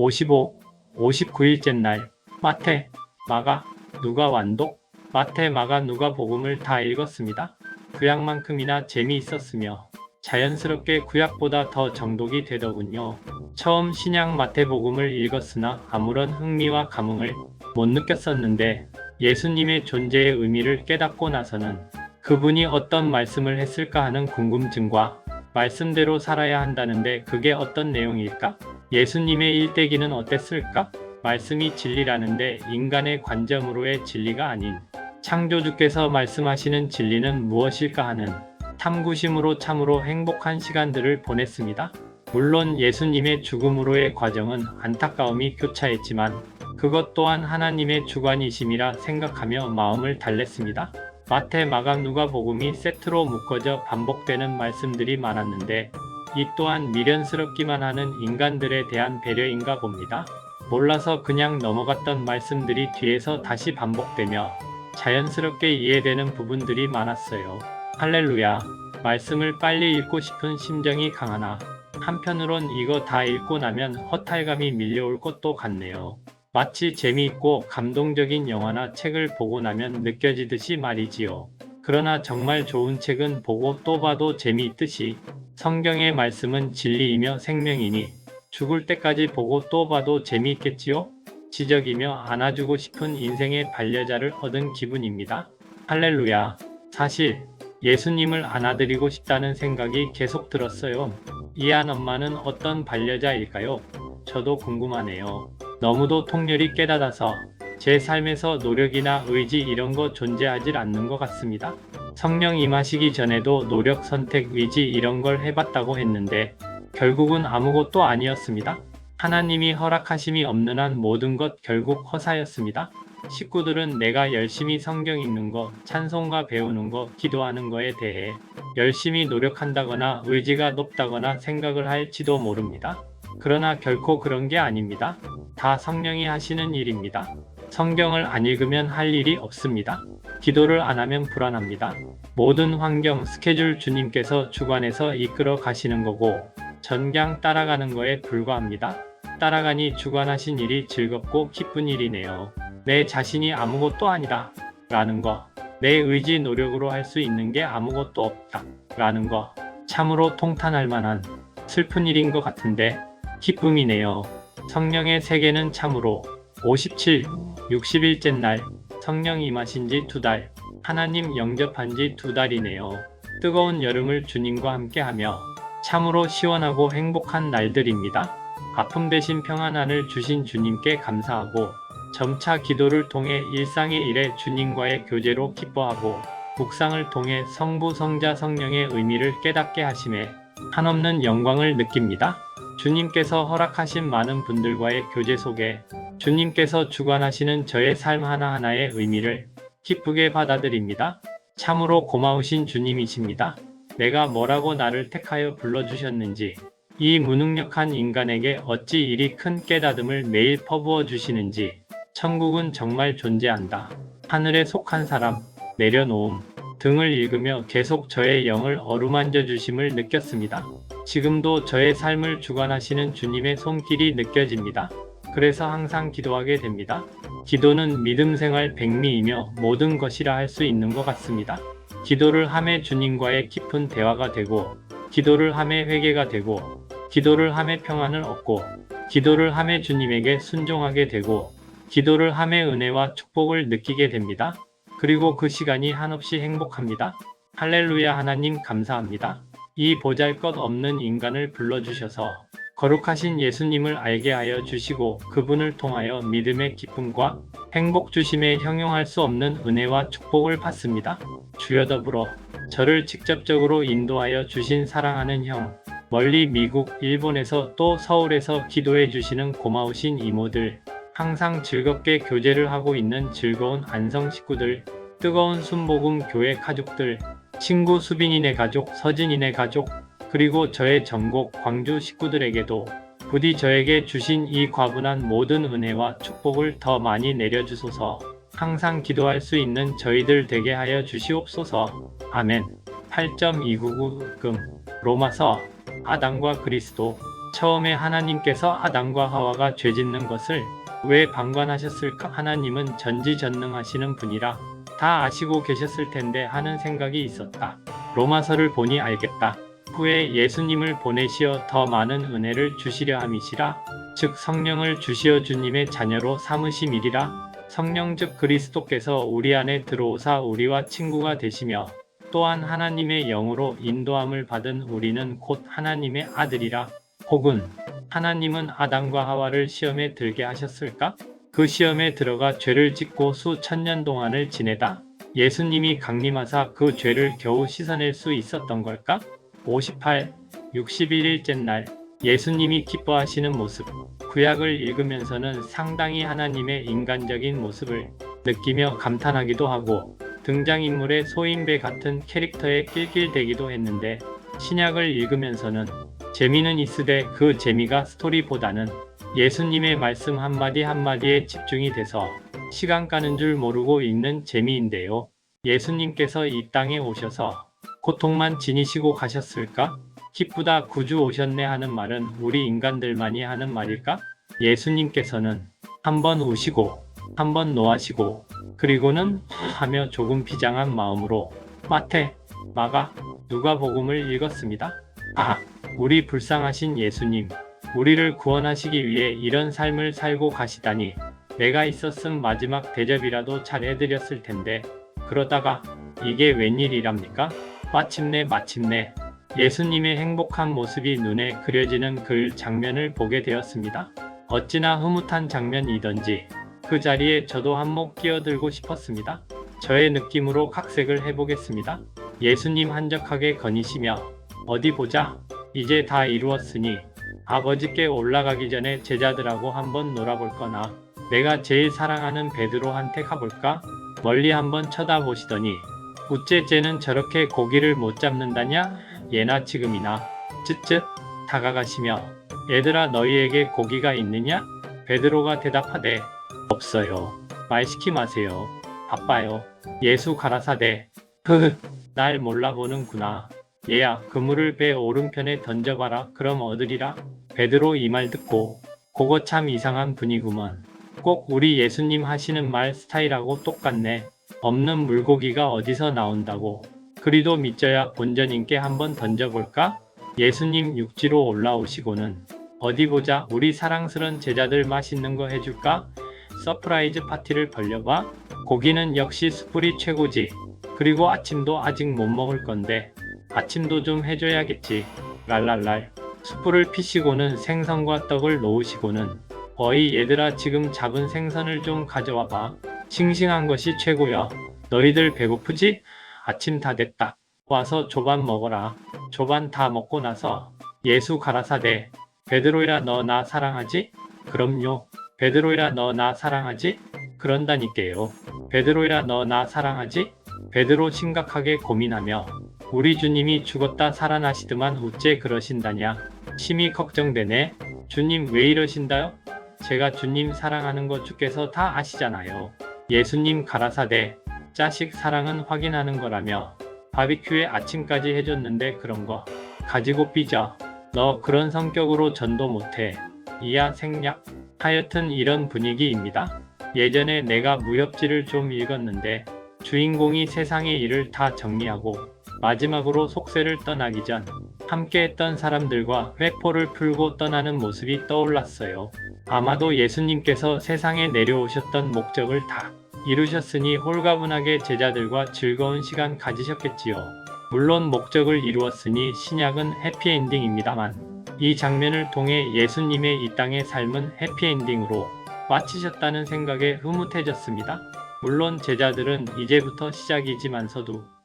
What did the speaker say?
55, 59일째 날 마태, 마가, 누가 완독, 마태, 마가, 누가 복음을 다 읽었습니다. 구약만큼이나 재미있었으며 자연스럽게 구약보다 더 정독이 되더군요. 처음 신약 마태복음을 읽었으나 아무런 흥미와 감흥을 못 느꼈었는데 예수님의 존재의 의미를 깨닫고 나서는 그분이 어떤 말씀을 했을까 하는 궁금증과 말씀대로 살아야 한다는데 그게 어떤 내용일까? 예수님의 일대기는 어땠을까? 말씀이 진리라는데 인간의 관점으로의 진리가 아닌 창조주께서 말씀하시는 진리는 무엇일까 하는 탐구심으로 참으로 행복한 시간들을 보냈습니다. 물론 예수님의 죽음으로의 과정은 안타까움이 교차했지만 그것 또한 하나님의 주관이심이라 생각하며 마음을 달랬습니다. 마태, 마감, 누가복음이 세트로 묶어져 반복되는 말씀들이 많았는데 이 또한 미련스럽기만 하는 인간들에 대한 배려인가 봅니다. 몰라서 그냥 넘어갔던 말씀들이 뒤에서 다시 반복되며 자연스럽게 이해되는 부분들이 많았어요. 할렐루야. 말씀을 빨리 읽고 싶은 심정이 강하나 한편으론 이거 다 읽고 나면 허탈감이 밀려올 것도 같네요. 마치 재미있고 감동적인 영화나 책을 보고 나면 느껴지듯이 말이지요. 그러나 정말 좋은 책은 보고 또 봐도 재미있듯이 성경의 말씀은 진리이며 생명이니 죽을 때까지 보고 또 봐도 재미있겠지요? 지적이며 안아주고 싶은 인생의 반려자를 얻은 기분입니다. 할렐루야. 사실 예수님을 안아드리고 싶다는 생각이 계속 들었어요. 이한 엄마는 어떤 반려자일까요? 저도 궁금하네요. 너무도 통렬히 깨닫아서 제 삶에서 노력이나 의지 이런 거 존재하질 않는 것 같습니다. 성령 임하시기 전에도 노력, 선택, 의지 이런 걸 해봤다고 했는데 결국은 아무것도 아니었습니다. 하나님이 허락하심이 없는 한 모든 것 결국 허사였습니다. 식구들은 내가 열심히 성경 읽는 거, 찬송가 배우는 거, 기도하는 거에 대해 열심히 노력한다거나 의지가 높다거나 생각을 할지도 모릅니다. 그러나 결코 그런 게 아닙니다. 다 성령이 하시는 일입니다. 성경을 안 읽으면 할 일이 없습니다. 기도를 안 하면 불안합니다. 모든 환경, 스케줄 주님께서 주관해서 이끌어 가시는 거고 전량 따라가는 거에 불과합니다. 따라가니 주관하신 일이 즐겁고 기쁜 일이네요. 내 자신이 아무것도 아니다. 라는 거. 내 의지 노력으로 할 수 있는 게 아무것도 없다. 라는 거. 참으로 통탄할 만한 슬픈 일인 것 같은데 기쁨이네요. 성령의 세계는 참으로 57, 60일째 날 성령 임하신 지 두 달, 하나님 영접한 지 두 달이네요. 뜨거운 여름을 주님과 함께하며 참으로 시원하고 행복한 날들입니다. 아픔 대신 평안함을 주신 주님께 감사하고 점차 기도를 통해 일상의 일에 주님과의 교제로 기뻐하고 묵상을 통해 성부 성자 성령의 의미를 깨닫게 하심에 한없는 영광을 느낍니다. 주님께서 허락하신 많은 분들과의 교제 속에 주님께서 주관하시는 저의 삶 하나하나의 의미를 기쁘게 받아들입니다. 참으로 고마우신 주님이십니다. 내가 뭐라고 나를 택하여 불러주셨는지, 이 무능력한 인간에게 어찌 이리 큰 깨닫음을 매일 퍼부어 주시는지, 천국은 정말 존재한다. 하늘에 속한 사람, 내려놓음 등을 읽으며 계속 저의 영을 어루만져 주심을 느꼈습니다. 지금도 저의 삶을 주관하시는 주님의 손길이 느껴집니다. 그래서 항상 기도하게 됩니다. 기도는 믿음 생활 백미이며 모든 것이라 할 수 있는 것 같습니다. 기도를 함에 주님과의 깊은 대화가 되고, 기도를 함에 회개가 되고, 기도를 함에 평안을 얻고, 기도를 함에 주님에게 순종하게 되고, 기도를 함에 은혜와 축복을 느끼게 됩니다. 그리고 그 시간이 한없이 행복합니다. 할렐루야 하나님 감사합니다. 이 보잘 것 없는 인간을 불러주셔서 거룩하신 예수님을 알게 하여 주시고 그분을 통하여 믿음의 기쁨과 행복 주심에 형용할 수 없는 은혜와 축복을 받습니다. 주여 더불어 저를 직접적으로 인도하여 주신 사랑하는 형, 멀리 미국, 일본에서 또 서울에서 기도해 주시는 고마우신 이모들, 항상 즐겁게 교제를 하고 있는 즐거운 안성 식구들, 뜨거운 순복음 교회 가족들, 친구 수빈이네 가족, 서진이네 가족, 그리고 저의 전국 광주 식구들에게도 부디 저에게 주신 이 과분한 모든 은혜와 축복을 더 많이 내려주소서 항상 기도할 수 있는 저희들 되게 하여 주시옵소서. 아멘. 8.299금 로마서 아담과 그리스도 처음에 하나님께서 아담과 하와가 죄 짓는 것을 왜 방관하셨을까? 하나님은 전지전능하시는 분이라 다 아시고 계셨을 텐데 하는 생각이 있었다. 로마서를 보니 알겠다. 후에 예수님을 보내시어 더 많은 은혜를 주시려 함이시라. 즉 성령을 주시어 주님의 자녀로 삼으심이리라. 성령 즉 그리스도께서 우리 안에 들어오사 우리와 친구가 되시며 또한 하나님의 영으로 인도함을 받은 우리는 곧 하나님의 아들이라. 혹은 하나님은 아담과 하와를 시험에 들게 하셨을까? 그 시험에 들어가 죄를 짓고 수천 년 동안을 지내다 예수님이 강림하사 그 죄를 겨우 씻어낼 수 있었던 걸까? 58. 61일째 날 예수님이 기뻐하시는 모습 구약을 읽으면서는 상당히 하나님의 인간적인 모습을 느끼며 감탄하기도 하고 등장인물의 소인배 같은 캐릭터에 낄낄대기도 했는데 신약을 읽으면서는 재미는 있으되 그 재미가 스토리보다는 예수님의 말씀 한마디 한마디에 집중이 돼서 시간 가는 줄 모르고 읽는 재미인데요. 예수님께서 이 땅에 오셔서 고통만 지니시고 가셨을까? 기쁘다 구주 오셨네 하는 말은 우리 인간들만이 하는 말일까? 예수님께서는 한번 우시고 한번 노하시고 그리고는 하며 조금 비장한 마음으로 마태, 마가, 누가복음을 읽었습니다. 아, 우리 불쌍하신 예수님, 우리를 구원하시기 위해 이런 삶을 살고 가시다니 내가 있었음 마지막 대접이라도 잘 해드렸을 텐데 그러다가 이게 웬일이랍니까? 마침내 마침내 예수님의 행복한 모습이 눈에 그려지는 그 장면을 보게 되었습니다. 어찌나 흐뭇한 장면이던지 그 자리에 저도 한몫 끼어들고 싶었습니다. 저의 느낌으로 각색을 해보겠습니다. 예수님 한적하게 거니시며 어디 보자 이제 다 이루었으니 아버지께 올라가기 전에 제자들하고 한번 놀아볼 거나 내가 제일 사랑하는 베드로한테 가볼까? 멀리 한번 쳐다보시더니 우째 쟤는 저렇게 고기를 못 잡는다냐? 예나 지금이나 쯧쯧 다가가시며 얘들아 너희에게 고기가 있느냐? 베드로가 대답하되 없어요. 말 시키 마세요. 바빠요. 예수 가라사대 흐흐 날 몰라보는구나. 얘야 그물을 배 오른편에 던져봐라 그럼 얻으리라. 베드로 이 말 듣고 그거 참 이상한 분이구먼. 꼭 우리 예수님 하시는 말 스타일하고 똑같네. 없는 물고기가 어디서 나온다고. 그리도 믿져야 본전님께 한번 던져볼까? 예수님 육지로 올라오시고는 어디 보자 우리 사랑스런 제자들 맛있는 거 해줄까? 서프라이즈 파티를 벌려봐. 고기는 역시 숯불이 최고지. 그리고 아침도 아직 못 먹을 건데 아침도 좀 해줘야겠지. 랄랄랄. 숯불을 피시고는 생선과 떡을 놓으시고는 어이 얘들아 지금 잡은 생선을 좀 가져와 봐. 싱싱한 것이 최고야. 너희들 배고프지? 아침 다 됐다. 와서 조반 먹어라. 조반 다 먹고 나서 예수 가라사대. 베드로야 너 나 사랑하지? 그럼요. 베드로야 너 나 사랑하지? 그런다니까요. 베드로야 너 나 사랑하지? 베드로 심각하게 고민하며 우리 주님이 죽었다 살아나시더만 어째 그러신다냐? 심히 걱정되네. 주님 왜 이러신다요? 제가 주님 사랑하는 거 주께서 다 아시잖아요. 예수님 가라사대 자식 사랑은 확인하는 거라며 바비큐에 아침까지 해줬는데 그런 거 가지고 삐져. 너 그런 성격으로 전도 못해. 이야 생략. 하여튼 이런 분위기입니다. 예전에 내가 무협지를 좀 읽었는데 주인공이 세상의 일을 다 정리하고 마지막으로 속세를 떠나기 전 함께 했던 사람들과 회포를 풀고 떠나는 모습이 떠올랐어요. 아마도 예수님께서 세상에 내려오셨던 목적을 다 이루셨으니 홀가분하게 제자들과 즐거운 시간 가지셨겠지요. 물론 목적을 이루었으니 신약은 해피엔딩입니다만 이 장면을 통해 예수님의 이 땅의 삶은 해피엔딩으로 마치셨다는 생각에 흐뭇해졌습니다. 물론 제자들은 이제부터 시작이지만서도